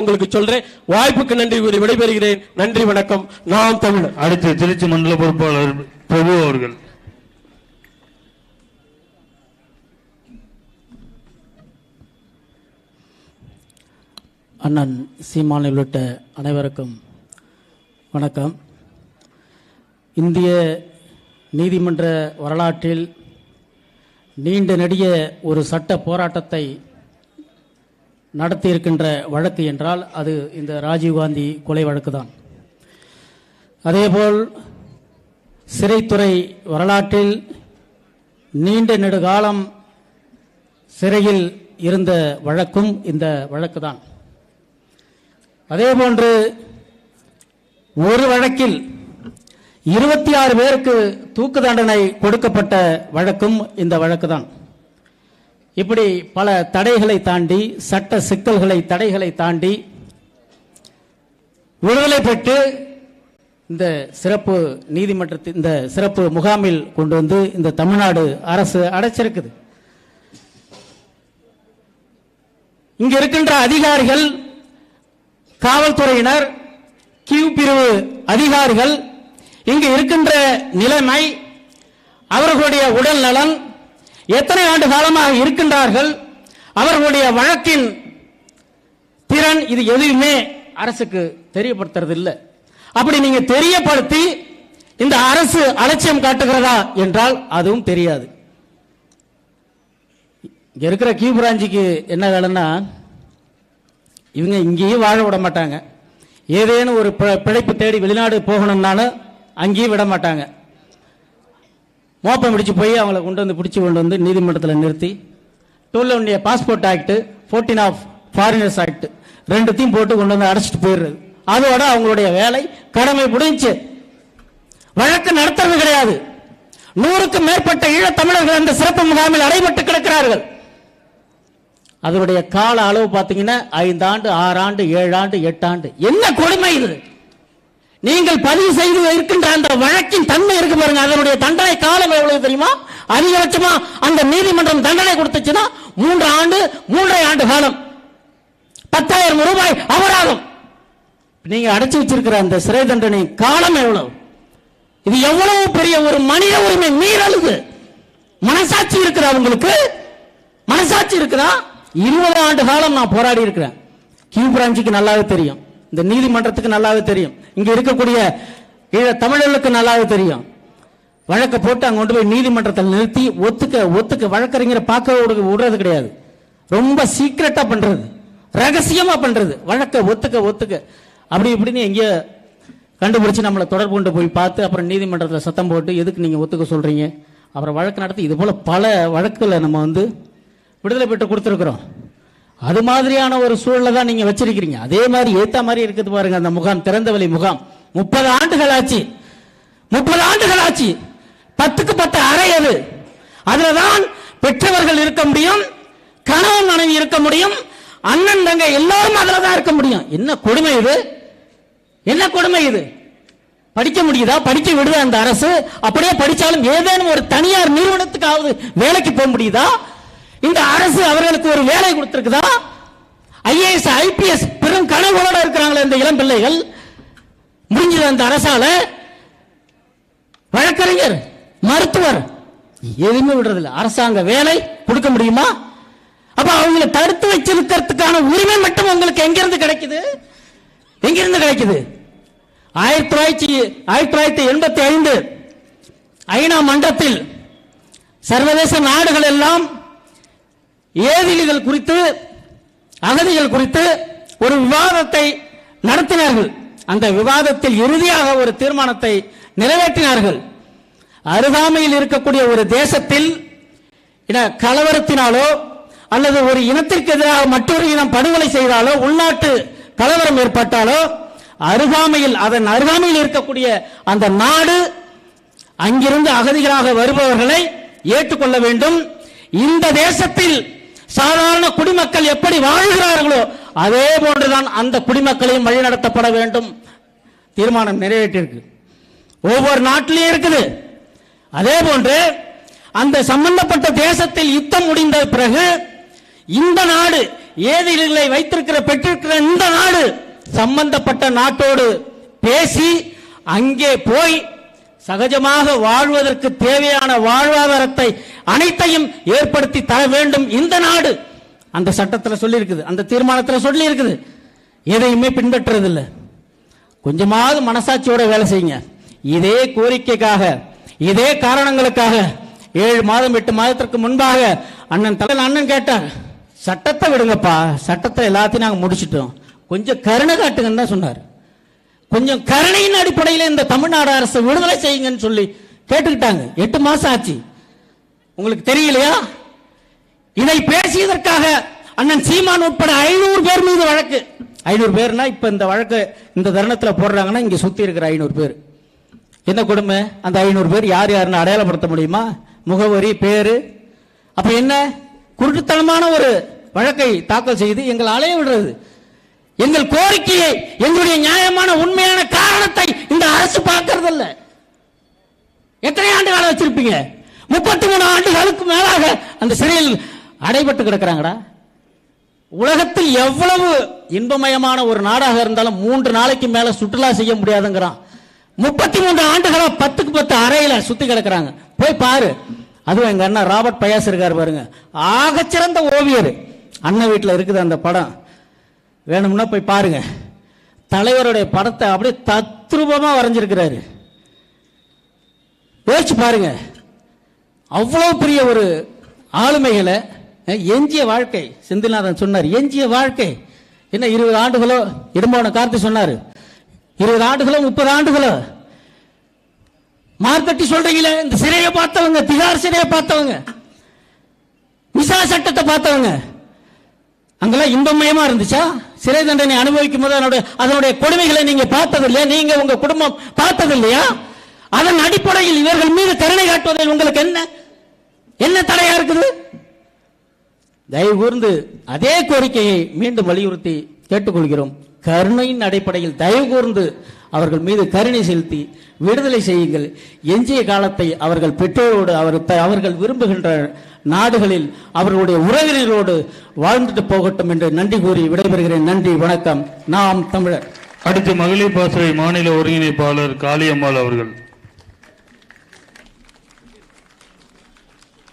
உங்களுக்கு சொல்றேன். வாய்ப்புக்கு நன்றி கூறி விடைபெறுகிறேன். நன்றி வணக்கம். நாம் தமிழர். அடுத்து திருச்சி மண்டல பொறுப்பாளர் பிரபு அவர்கள். அண்ணன் சீமான் உள்ளிட்ட அனைவருக்கும் வணக்கம். இந்திய நீதிமன்ற வரலாற்றில் நீண்ட நெடிய ஒரு சட்ட போராட்டத்தை நடத்தியிருக்கின்ற வழக்கு என்றால் அது இந்த ராஜீவ்காந்தி கொலை வழக்கு தான் அதேபோல் சிறைத்துறை வரலாற்றில் நீண்ட நெடுகாலம் சிறையில் இருந்த வழக்கும் இந்த வழக்கு தான் அதேபோன்று ஒரு வழக்கில் இருபத்தி ஆறு பேருக்கு தூக்கு தண்டனை கொடுக்கப்பட்ட வழக்கும் இந்த வழக்கு தான் இப்படி பல தடைகளை தாண்டி சட்ட சிக்கல்களை தடைகளை தாண்டி விடுதலை பெற்று இந்த சிறப்பு நீதிமன்றத்தில் இந்த சிறப்பு முகாமில் கொண்டு வந்து இந்த தமிழ்நாடு அரசு அடைச்சிருக்குது. இங்க இருக்கின்ற அதிகாரிகள் காவல்துறையினர் கியூ பிரிவு அதிகாரிகள் இங்கு இருக்கின்ற நிலைமை அவர்களுடைய உடல் நலன் எத்தனை ஆண்டு காலமாக இருக்கின்றார்கள்? அவர்களுடைய வழக்கின் திறன் இது எதுவுமே அரசுக்கு தெரியப்படுத்துறது இல்லை அப்படி நீங்க தெரியப்படுத்தி இந்த அரசு அலட்சியம் காட்டுகிறதா என்றால் அதுவும் தெரியாது. இங்க இருக்கிற கியூ பிராஞ்சிக்கு என்ன வேலைன்னா இவங்க இங்கேயும் வாழ விட மாட்டாங்க. ஏதேனும் ஒரு பிழைப்பு தேடி வெளிநாடு போகணும்னாலும் அங்கேயும் விட மாட்டாங்க. மோப்பம் பிடிச்சு போய் அவங்கள கொண்டு வந்து பிடிச்சி கொண்டு வந்து நீதிமன்றத்தில் நிறுத்தி டூல் ஒன்றிய passport act fourteen of foreigners act ரெண்டுத்தையும் போட்டு கொண்டு வந்து அடைச்சிட்டு போயிடுறது. அதோட அவங்களுடைய வேலை கடமை முடிஞ்சு. வழக்கு நடத்துறது கிடையாது. நூறுக்கும் மேற்பட்ட ஈழத் தமிழர்கள் அந்த சிறப்பு முகாமில் அடைபட்டு கிடக்கிறார்கள். அதனுடைய கால அளவு பார்த்தீங்கன்னா ஐந்தாண்டு ஆறாண்டு ஏழாண்டு எட்டாண்டு. என்ன கொடுமை இது? நீங்கள் பதிவு செய்து இருக்கின்ற அந்த வழக்கின் தன்மை இருக்கு பாருங்க. அதனுடைய தண்டனை காலம் எவ்வளவு தெரியுமா? அதிகபட்சமா அந்த நீதிமன்றம் தண்டனை கொடுத்துச்சுன்னா மூன்று ஆண்டு மூன்றரை ஆண்டு காலம். பத்தாயிரம் ரூபாய் அபராதம். நீங்க அடைச்சு வச்சிருக்கிற அந்த சிறை தண்டனை காலம் எவ்வளவு? இது எவ்வளவு பெரிய ஒரு மனித உரிமை மீறலுது மனசாட்சி இருக்கிற அவங்களுக்கு மனசாட்சி இருக்குதா? இருபது ஆண்டு காலம் நான் போராடி இருக்கிறேன். கியூ பிரான்ச்சுக்கு நல்லாவே தெரியும். இந்த நீதிமன்றத்துக்கு நல்லாவே தெரியும். இங்க இருக்கக்கூடிய ஈழ தமிழர்களுக்கு நல்லாவே தெரியும். வழக்கை போட்டு அங்க கொண்டு போய் நீதிமன்றத்தில் நிறுத்தி ஒத்துக்க ஒத்துக்க வழக்கறிஞரை பார்க்க விடு- விடுறது கிடையாது. ரொம்ப சீக்கிரட்டா பண்றது. ரகசியமா பண்றது. வழக்க ஒத்துக்க ஒத்துக்க. அப்படி இப்படின்னு எங்கேயோ கண்டுபிடிச்சு நம்மளை தொடர்பு கொண்டு போய் பார்த்து அப்புறம் நீதிமன்றத்தில் சத்தம் போட்டு எதுக்கு நீங்கள் ஒத்துக்க சொல்கிறீங்க அப்புறம் வழக்கு நடத்தி இது போல் பல வழக்குகளை நம்ம வந்து விடுதலை பெற்று கொடுத்துருக்குறோம். அது மாதிரியான ஒரு சூழலை தான் நீங்க வச்சிருக்கிறீங்க. அதே மாதிரி ஏத்த மாதிரி இருக்குது பாருங்க அந்த முகாம் திறந்தவெளி முகாம். முப்பது ஆண்டுகள் ஆச்சு. முப்பது ஆண்டுகள் ஆச்சு. பத்துக்கு பத்து அறை அது. அதுலதான் பெற்றவர்கள் இருக்க முடியும் கணவன் மனைவி இருக்க முடியும் அண்ணன் தங்க எல்லாரும் அதுல தான் இருக்க முடியும். என்ன கொடுமை இது? என்ன கொடுமை இது? படிக்க முடியுதா? படிக்க விடுதா அந்த அரசு? அப்படியே படிச்சாலும் ஏதேனும் ஒரு தனியார் நிறுவனத்துக்காவது வேலைக்கு போக முடியுதா? இந்த அரசு அவர்களுக்கு ஒரு வேலை கொடுத்திருக்குதா? ஐஏஎஸ் ஐபிஎஸ் பெரும் கனவுகளோட இருக்கிறாங்களே இந்த இளம் பிள்ளைகள். முடிஞ்சது அந்த அரசால? வழக்கறிஞர் மருத்துவர் எதுவுமே விடுறதில்ல. அரசாங்க வேலை கொடுக்க முடியுமா? அப்ப அவங்களை தடுத்து வச்சிருக்கிறதுக்கான உரிமை மட்டும் உங்களுக்கு எங்கிருந்து கிடைக்குது? எங்கிருந்து கிடைக்குது? ஆயிரத்தி தொள்ளாயிரத்தி ஆயிரத்தி தொள்ளாயிரத்தி எண்பத்தி ஐந்து ஐநா மன்றத்தில் சர்வதேச நாடுகள் எல்லாம் ஏதிலிகள் குறித்து அகதிகள் குறித்து ஒரு விவாதத்தை நடத்தினார்கள். அந்த விவாதத்தில் இறுதியாக ஒரு தீர்மானத்தை நிறைவேற்றினார்கள். அருகாமையில் இருக்கக்கூடிய ஒரு தேசத்தில் கலவரத்தினாலோ அல்லது ஒரு இனத்திற்கு எதிராக மற்றொரு இனம் படுகொலை செய்தாலோ உள்நாட்டு கலவரம் ஏற்பட்டாலோ அருகாமையில் அதன் அருகாமையில் இருக்கக்கூடிய அந்த நாடு அங்கிருந்து அகதிகளாக வருபவர்களை ஏற்றுக்கொள்ள வேண்டும். இந்த தேசத்தில் சாதாரண குடிமக்கள் எப்படி வாழ்கிறார்களோ அதே போன்றுதான் அந்த குடிமக்களையும் வழிநடத்தப்பட வேண்டும். தீர்மானம் நிறைவேற்றியிருக்கு. ஒவ்வொரு நாட்டிலையும் இருக்குது. அதே போன்று அந்த சம்பந்தப்பட்ட தேசத்தில் யுத்தம் முடிந்த பிறகு இந்த நாடு ஏதிகளை வைத்திருக்கிற பெற்றிருக்கிற இந்த நாடு சம்பந்தப்பட்ட நாட்டோடு பேசி அங்கே போய் சகஜமாக வாழ்வதற்கு தேவையான வாழ்வாதாரத்தை அனைத்தையும் ஏற்படுத்தி தர வேண்டும் இந்த நாடு. அந்த சட்டத்தில் சொல்லியிருக்குது. அந்த தீர்மானத்தில் சொல்லியிருக்குது. எதையுமே பின்பற்றுறதில்லை. கொஞ்சமாவது மனசாட்சியோட வேலை செய்யுங்க. இதே கோரிக்கைக்காக இதே காரணங்களுக்காக ஏழு மாதம் எட்டு மாதத்திற்கு முன்பாக அண்ணன் தலைவர் அண்ணன் கேட்டார் சட்டத்தை விடுங்கப்பா. சட்டத்தை எல்லாத்தையும் நாங்கள் முடிச்சிட்டோம். கொஞ்சம் கருணை காட்டுங்கன்னு தான் சொன்னார். கொஞ்சம் கருணையின் அடிப்படையில் இந்த தமிழ்நாடு அரசு விடுதலை செய்யுங்கன்னு சொல்லி கேட்டுக்கிட்டாங்க. எட்டு மாசம் ஆச்சு. உங்களுக்கு தெரியலையா? இதை பேசியதற்காக அண்ணன் சீமான் உட்பட ஐநூறு பேர் மீது வழக்கு. ஐநூறு பேர்னா இப்ப இந்த வழக்கு இந்த தருணத்தில் போடுறாங்கன்னா இங்க சுத்தி இருக்கிற ஐநூறு பேர். என்ன கொடுமை? அந்த ஐநூறு பேர் யார் யாருன்னு அடையாளப்படுத்த முடியுமா? முகவரி பேரு. அப்ப என்ன? குருட்டுத்தனமான ஒரு வழக்கை தாக்கல் செய்து எங்கள் அலைய விடுறது. எங்கள் கோரிக்கையை எங்களுடைய நியாயமான உண்மையான காரணத்தை இந்த அரசு பார்க்கறதில்ல. எத்தனை ஆண்டு காலம் வச்சிருப்பீங்க? முப்பத்தி மூணு ஆண்டுகளுக்கு மேலாக அந்த சிறையில் அடைபட்டு கிடக்குறாங்கடா. உலகத்தில் எவ்வளவு இன்பமயமான ஒரு நாடாக இருந்தாலும் மூன்று நாளைக்கு மேல சுற்றுலா செய்ய முடியாதுங்கிறான். முப்பத்தி மூன்று ஆண்டுகளா பத்துக்கு பத்து அறையில சுத்தி கிடக்குறாங்க. போய் பாரு. அதுவும் எங்க அண்ணன் ராபர்ட் பயாஸ் இருக்காரு பாருங்க. ஆகச்சிறந்த ஓவியர். அண்ணன் வீட்டில் இருக்குது அந்த படம். வேணும்னா போய் பாருங்க. தலைவருடைய படத்தை அப்படியே தத்ரூபமா வரைஞ்சிருக்கிறாரு. யோசிச்சு பாருங்க. அவ்வளவு பெரிய ஒரு ஆளுமைகளை எஞ்சிய வாழ்க்கை. செந்தில்நாதன் சொன்னார் எஞ்சிய வாழ்க்கை. என்ன இருபது ஆண்டுகளோ இடும்போன கார்த்தி சொன்னார் இருபது ஆண்டுகளோ முப்பது ஆண்டுகளோ. மார்த்தட்டி சொல்றீங்களே இந்த சிறையை பார்த்தவங்க திகார் சிறையை பார்த்தவங்க விசா சட்டத்தை பார்த்தவங்க. அங்கெல்லாம் இன்பமயமா இருந்துச்சா? சிறை தண்டனை அனுபவிக்கும் போது அதனுடைய அதனுடைய கொடுமைகளை நீங்க பார்த்தது இல்லையா நீங்க உங்க குடும்பம் பார்த்தது இல்லையா அதன் அடிப்படையில் இவர்கள் மீது கருணை காட்டுவதில் உங்களுக்கு என்ன என்ன தடையா இருக்குது? தயவு கூர்ந்து அதே கோரிக்கையை மீண்டும் வலியுறுத்தி கேட்டுக்கொள்கிறோம். கருணையின் அடிப்படையில் தயவு கூர்ந்து அவர்கள் மீது கருணை செலுத்தி விடுதலை செய்யுங்கள். எஞ்சிய காலத்தை அவர்கள் பெற்றோரோடு அவர் அவர்கள் விரும்புகின்ற நாடுகளில் அவர்களுடைய உறவினரோடு வாழ்ந்துட்டு போகட்டும் என்று நன்றி கூறி விடைபெறுகிறேன். நன்றி வணக்கம். நாம் தமிழர். அடுத்து மகளிர் பாசறை மாநில ஒருங்கிணைப்பாளர் காளியம்மாள் அவர்கள்.